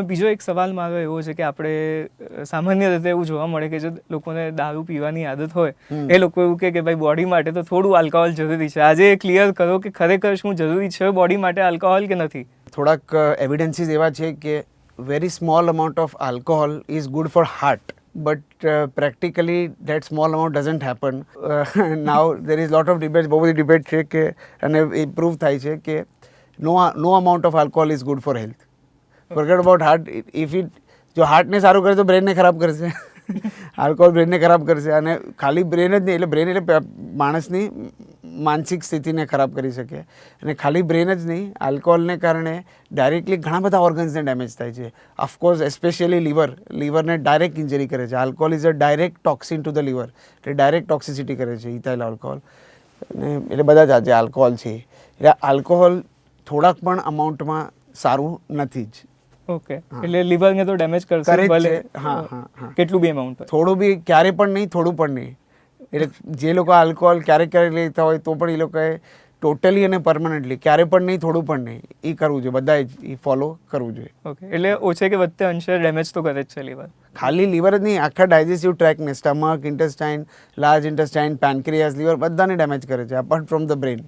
બીજો એક સવાલ મારો એવો છે કે આપણે સામાન્ય રીતે એવું જોવા મળે કે જો લોકોને દારૂ પીવાની આદત હોય એ લોકો એવું કે ભાઈ બોડી માટે તો થોડું આલ્કોહોલ જરૂરી છે. આજે ક્લિયર કરો કે ખરેખર શું જરૂરી છે બોડી માટે આલ્કોહોલ કે નથી? થોડાક એવિડન્સીસ એવા છે કે very small amount of alcohol is good for heart but practically that small amount doesn't happen now there is lot of debate બહુ બધી ડિબેટ છે કે અને એ પ્રૂવ થાય છે કે no no amount of alcohol is good for health forget about heart if it જો હાર્ટને સારું કરે તો બ્રેનને ખરાબ કરશે. આલ્કોહોલ બ્રેનને ખરાબ કરશે અને ખાલી બ્રેન જ નહીં, એટલે બ્રેન એટલે માણસની માનસિક સ્થિતિને ખરાબ કરી શકે. અને ખાલી બ્રેન જ નહીં આલ્કોહોલને કારણે ડાયરેક્ટલી ઘણા બધા ઓર્ગન્સને ડેમેજ થાય છે. ઓફકોર્સ એસ્પેશિયલી લીવર લીવરને ડાયરેક્ટ ઇન્જરી કરે છે. Alcohol is a direct toxin to the liver એટલે ડાયરેક્ટ ટોક્સિસિટી કરે છે ઇથાઇલ આલ્કોહોલ અને એટલે બધા જ આજે આલ્કોહોલ છે. એટલે આલ્કોહોલ થોડાક પણ અમાઉન્ટમાં સારું નથી જ. ઓકે એટલે લીવરને તો ડેમેજ કરશે કરે ભલે. હા, હા. કેટલું બી અમાઉન્ટ થોડું બી ક્યારે પણ નહીં થોડું પણ નહીં. એટલે જે લોકો આલ્કોહોલ ક્યારેક ક્યારેક લેતા હોય તો પણ એ લોકોએ ટોટલી અને પરમનન્ટલી ક્યારે પણ નહીં થોડું પણ નહીં. એ કરવું જોઈએ બધાએ એ ફોલો કરવું જોઈએ. ઓકે એટલે ઓછે કે વધતે અંશે ડેમેજ તો કરે જ છે લીવર ખાલી લીવર જ નહીં આખા digestive ટ્રેકને stomach intestine large intestine pancreas liver બધાને ડેમેજ કરે છે અપાર્ટ ફ્રોમ ધ બ્રેન